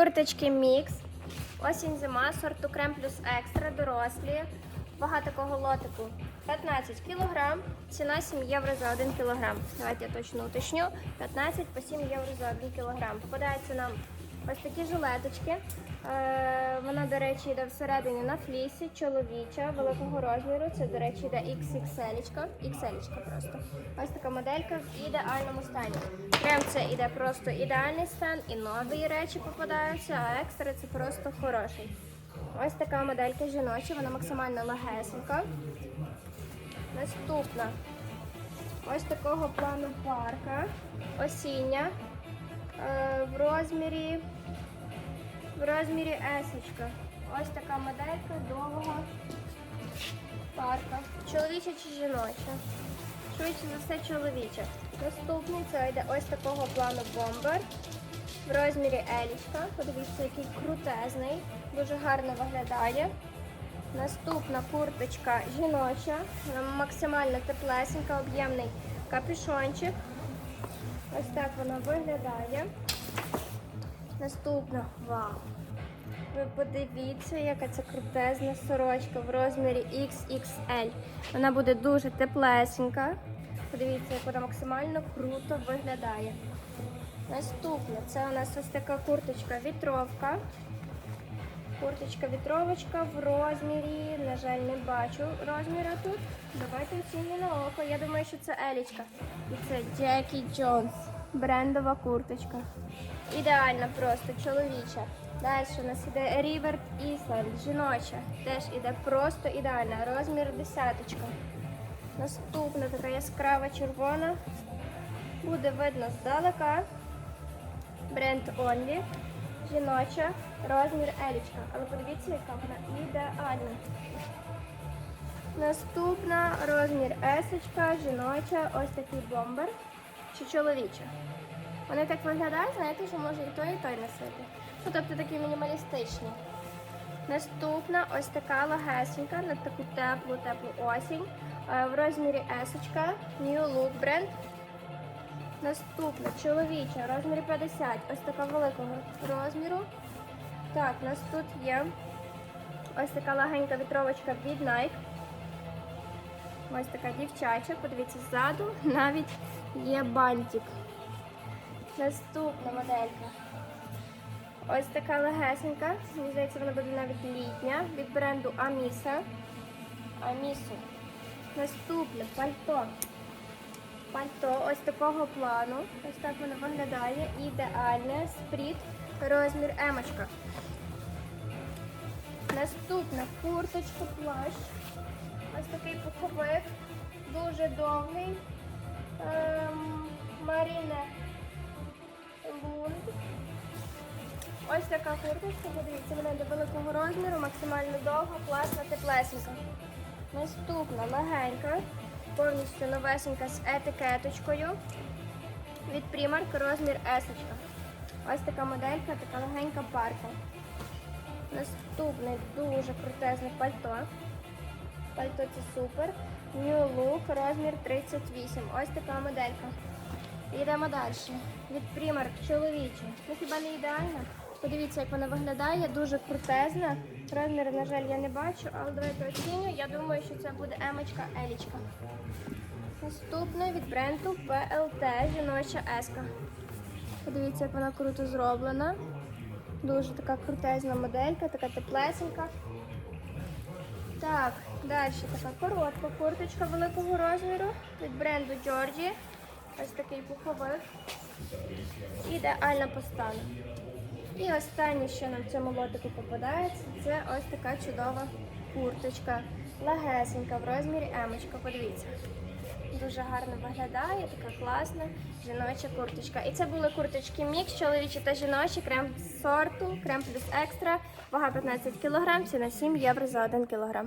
Курточки мікс. Осінь зима, сорту крем плюс екстра, дорослі. Вага такого лотику 15 кг, ціна 7 євро за 1 кг. Давайте я точно уточню. 15 по 7 євро за 1 кг. Попадається нам ось такі жилеточки. Е, вона, до речі, йде всередині на флісі, чоловіча, великого розміру. Це, до речі, йде XXL. XL просто. Ось така моделька в ідеальному стані. Крем це іде просто ідеальний стан, і нові речі попадаються, а екстра це просто хороший. Ось така моделька жіноча, вона максимально легесенька. Наступна. Ось такого плану парка. Осіння. Розмірі. В розмірі есочка. Ось така моделька довгого парка. Чоловіча чи жіноча? Швидше за все чоловіча. Наступний це йде ось такого плану бомбер. В розмірі елічка. Подивіться, який крутезний. Дуже гарно виглядає. Наступна курточка жіноча. Максимально теплесенька, об'ємний капюшончик. Ось так вона виглядає. Наступна. Вау! Ви подивіться, яка це крутезна сорочка в розмірі XXL. Вона буде дуже теплесенька. Подивіться, як вона максимально круто виглядає. Наступне це у нас ось така курточка вітровка. Курточка вітровочка в розмірі. На жаль, не бачу розміру тут. Давайте оцінюємо на око. Я думаю, що це Елічка. І це Джекі Джонс. Брендова курточка. Ідеальна просто чоловіча. Далі у нас іде River Island, жіноча. Теж іде просто ідеальна. Розмір десяточка. Наступна така яскрава червона. Буде видно здалека. Бренд Only. Жіноча. Розмір Елічка. Але подивіться, яка вона ідеальна. Наступна розмір есочка, жіноча, ось такий бомбер чи чоловіча. Вони так виглядають, знаєте, що може і той, і той носити. Ну, тобто такі мінімалістичні. Наступна ось така лагесенька на таку теплу, теплу осінь. Е, В розмірі есочка, New Look бренд. Наступна чоловіча, розмір 50, ось така великого розміру. Так, у нас тут є ось така легенька вітровочка від Nike. Ось така дівчача, подивіться ззаду, навіть є бантик. Наступна моделька. Ось така легесенька. Мені здається, вона буде навіть літня від бренду Аміса. Амісу. Наступне пальто. Пальто ось такого плану. Ось так воно виглядає. Ідеальне. Спріт. Розмір емочка. Наступна курточка, плащ. Ось такий пуховик. Дуже довгий. Ем, Маріне Лунд. Ось така курточка, подивіться, вона до великого розміру, максимально довга, класна, теплесенька. Наступна легенька, повністю новесенька з етикеточкою. Від Primark розмір S. Ось така моделька, така легенька парка. Наступне дуже крутезне пальто. Пальто це супер. New Look, розмір 38. Ось така моделька. Йдемо далі. Від Primark чоловіча. Ну хіба не ідеальна? Подивіться, як вона виглядає, дуже крутезна. Розмір, на жаль, я не бачу, але давайте оціню. Я думаю, що це буде емочка Елічка. Наступне від бренду PLT жіноча еска. Подивіться, як вона круто зроблена. Дуже така крутезна моделька, така теплесенька. Так, далі така коротка курточка великого розміру від бренду Джорджі. Ось такий пуховик. Ідеальна постана. І останнє, що нам в цьому лотику попадається, це ось така чудова курточка. Легесенька в розмірі емочка. Подивіться. Дуже гарно виглядає, така класна жіноча курточка. І це були курточки мікс, чоловічі та жіночі, крем сорту, крем плюс екстра, вага 15 кг, ціна 7 євро за 1 кг.